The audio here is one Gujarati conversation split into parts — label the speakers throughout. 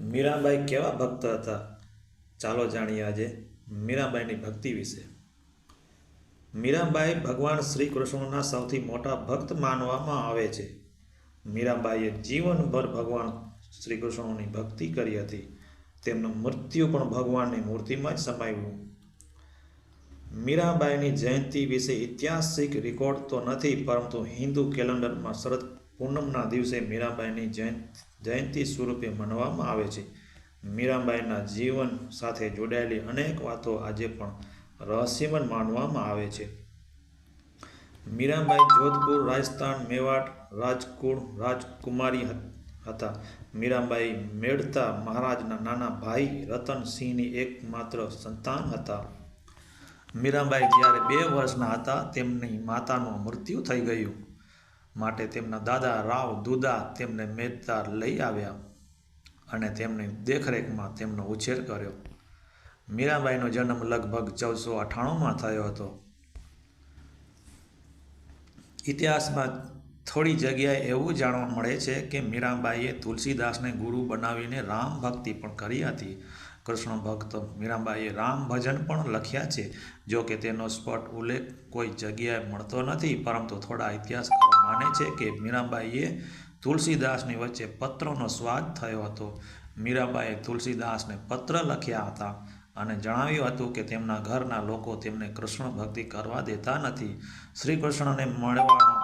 Speaker 1: મીરાબાઈ કેવા ભક્ત હતા? ચાલો જાણીએ આજે મીરાબાઈની ભક્તિ વિશે. મીરાબાઈ ભગવાન શ્રી કૃષ્ણના સૌથી મોટા ભક્ત માનવામાં આવે છે. મીરાબાઈએ જીવનભર ભગવાન શ્રી કૃષ્ણની ભક્તિ કરી હતી. તેમનું મૃત્યુ પણ ભગવાનની મૂર્તિમાં જ સમાવ્યું મીરાબાઈની જયંતિ વિશે ઐતિહાસિક રેકોર્ડ તો નથી, પરંતુ હિન્દુ કેલેન્ડરમાં શરદ પૂનમના દિવસે મીરાબાઈની જયંતિ જયંતિ સ્વરૂપે મનાવવામાં આવે છે. મીરાબાઈના જીવન સાથે જોડાયેલી અનેક વાતો આજે પણ રહસ્યમન માનવામાં આવે છે. મીરાબાઈ જોધપુર, રાજસ્થાન, મેવાડ રાજકુળ રાજકુમારી હતા મીરાબાઈ મેળતા મહારાજના નાના ભાઈ રતનસિંહની એકમાત્ર સંતાન હતા. મીરાબાઈ જ્યારે બે વર્ષના હતા, તેમની માતાનું મૃત્યુ થઈ ગયું. માટે તેમના દાદા રાવ દુદા તેમને મહેતા લઈ આવ્યા અને તેમની દેખરેખમાં તેમનો ઉછેર કર્યો. મીરાબાઈનો જન્મ લગભગ ચૌદસો અઠ્ઠાણુંમાં થયો હતો. ઇતિહાસમાં થોડી જગ્યાએ એવું જાણવા મળે છે કે મીરાબાઈએ તુલસીદાસને ગુરુ બનાવીને રામ ભક્તિ પણ કરી હતી. કૃષ્ણ ભક્ત મીરાબાઈએ રામ ભજન પણ લખ્યા છે. જો કે તેનો સ્પષ્ટ ઉલ્લેખ કોઈ જગ્યાએ મળતો નથી, પરંતુ થોડા ઇતિહાસકારો માને છે કે મીરાબાઈએ તુલસીદાસની વચ્ચે પત્રનો સ્વાદ થયો હતો. મીરાબાઈએ તુલસીદાસને પત્ર લખ્યા હતા અને જણાવ્યું હતું કે તેમના ઘરના લોકો તેમને કૃષ્ણ ભક્તિ કરવા દેતા નથી. શ્રી કૃષ્ણને મળવાનો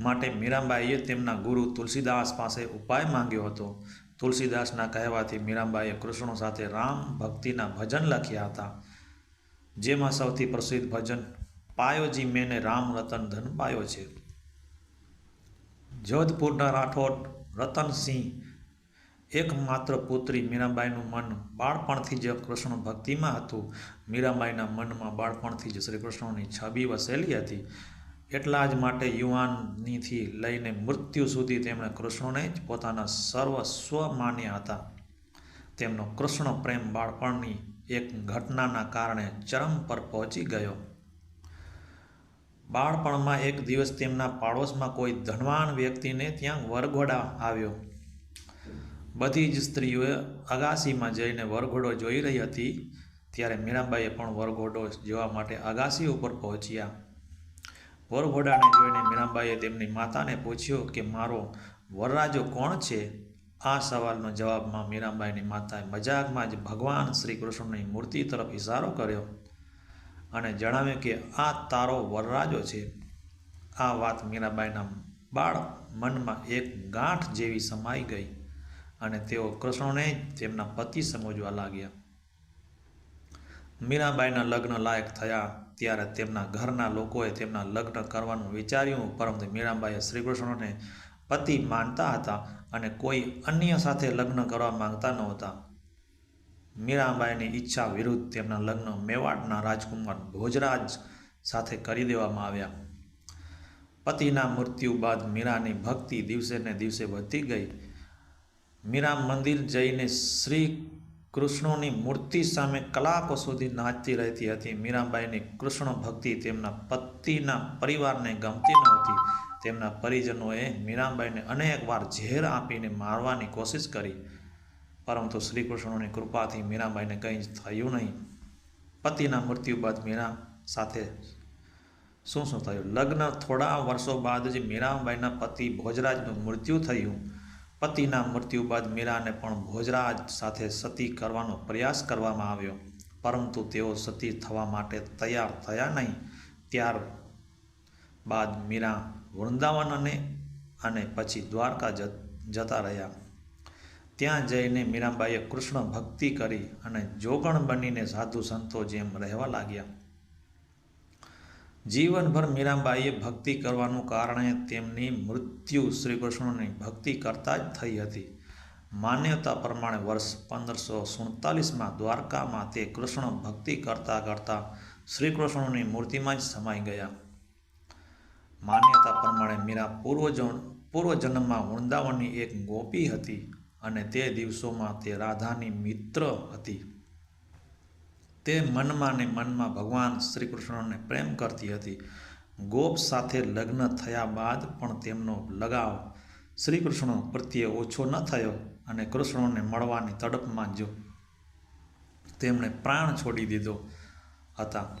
Speaker 1: માટે મીરાબાઈએ તેમના ગુરુ તુલસીદાસ પાસે ઉપાય માંગ્યો હતો. તુલસીદાસના કહેવાથી મીરાબાઈએ કૃષ્ણ સાથે રામ ભક્તિના ભજન લખ્યા હતા, જેમાં સૌથી પ્રસિદ્ધ ભજન પાયોજી મેને રામ રતન ધન પાયો છે. જોધપુરના રાઠોડ રતનસિંહ એકમાત્ર પુત્રી મીરાબાઈનું મન બાળપણથી જ કૃષ્ણ ભક્તિમાં હતું. મીરાબાઈના મનમાં બાળપણથી જ શ્રી કૃષ્ણની છબી વસેલી હતી. એટલા જ માટે યુવાનીથી લઈને મૃત્યુ સુધી તેમણે કૃષ્ણને જ પોતાના સર્વસ્વ માન્યા હતા. તેમનો કૃષ્ણ પ્રેમ બાળપણની એક ઘટનાના કારણે ચરમ પર પહોંચી ગયો. બાળપણમાં એક દિવસ તેમના પાડોશમાં કોઈ ધનવાન વ્યક્તિને ત્યાં વરઘોડા આવ્યો. બધી જ સ્ત્રીઓએ અગાસીમાં જઈને વરઘોડો જોઈ રહી હતી, ત્યારે મીરાબાઈએ પણ વરઘોડો જોવા માટે અગાસી ઉપર પહોંચ્યા. વરઘોડાને જોઈને મીરાબાઈએ તેમની માતાને પૂછ્યું કે, મારો વરરાજો કોણ છે? આ સવાલનો જવાબમાં મીરાબાઈની માતાએ મજાકમાં જ ભગવાન શ્રી કૃષ્ણની મૂર્તિ તરફ ઇશારો કર્યો અને જણાવ્યું કે, આ તારો વરરાજો છે. આ વાત મીરાબાઈના બાળ મનમાં એક ગાંઠ જેવી સમાઈ ગઈ અને તેઓ કૃષ્ણને તેમના પતિ સમજવા લાગ્યા. મીરાબાઈના લગ્ન લાયક થયા ત્યારે તેમના ઘરના લોકોએ તેમના લગ્ન કરવાનું વિચાર્યું, પરંતુ મીરાબાઈએ શ્રીકૃષ્ણને પતિ માનતા હતા અને કોઈ અન્ય સાથે લગ્ન કરવા માંગતા નહોતા. મીરાબાઈની ઈચ્છા વિરુદ્ધ તેમના લગ્ન મેવાડના રાજકુમાર ભોજરાજ સાથે કરી દેવામાં આવ્યા. પતિના મૃત્યુ બાદ મીરાની ભક્તિ દિવસે ને દિવસે વધતી ગઈ. મીરા મંદિર જઈને શ્રી કૃષ્ણની મૂર્તિ સામે કલાકો સુધી નાચતી રહેતી હતી. મીરાબાઈની કૃષ્ણ ભક્તિ તેમના પતિના પરિવારને ગમતી નહોતી તેમના પરિજનોએ મીરાબાઈને અનેક વાર ઝેર આપીને મારવાની કોશિશ કરી. પરંતુ શ્રી કૃષ્ણની કૃપાથી મીરાબાઈને કંઈ જ થયું નહીં. પતિના મૃત્યુ બાદ મીરા સાથે શું શું થયું? લગ્ન થોડા વર્ષો બાદ જ મીરાબાઈના પતિ ભોજરાજનું મૃત્યુ થયું. પતિના મૃત્યુ બાદ મીરાને પણ ભોજરાજ સાથે સતી કરવાનો પ્રયાસ કરવામાં આવ્યો. પરંતુ તેઓ સતી થવા માટે તૈયાર થયા નહીં. ત્યાર બાદ મીરા વૃંદાવન અને પછી દ્વારકા જતા રહ્યા. ત્યાં જઈને મીરાબાઈએ કૃષ્ણ ભક્તિ કરી અને જોગણ બનીને સાધુ સંતો જેમ રહેવા લાગ્યા. જીવનભર મીરાબાઈએ ભક્તિ કરવાનું કારણે તેમની મૃત્યુ શ્રી કૃષ્ણની ભક્તિ કરતા જ થઈ હતી. માન્યતા પ્રમાણે વર્ષ પંદરસો સુડતાલીસમાં દ્વારકામાં તે કૃષ્ણ ભક્તિ કરતા કરતા શ્રી કૃષ્ણની મૂર્તિમાં જ સમાઈ ગયા. માન્યતા પ્રમાણે મીરા પૂર્વજન, પૂર્વજન્મમાં વૃંદાવનની એક ગોપી હતી અને તે દિવસોમાં તે રાધાની મિત્ર હતી. તે મનમાં ને મનમાં ભગવાન શ્રી કૃષ્ણને પ્રેમ કરતી હતી. ગોપ સાથે લગ્ન થયા બાદ પણ તેમનો લગાવ શ્રી કૃષ્ણ પ્રત્યે ઓછો ન થયો અને કૃષ્ણને મળવાની તડપમાં જ તેમણે પ્રાણ છોડી દીધો હતા.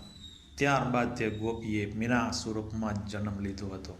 Speaker 1: ત્યારબાદ તે ગોપીએ મીરા સ્વરૂપમાં જન્મ લીધો હતો.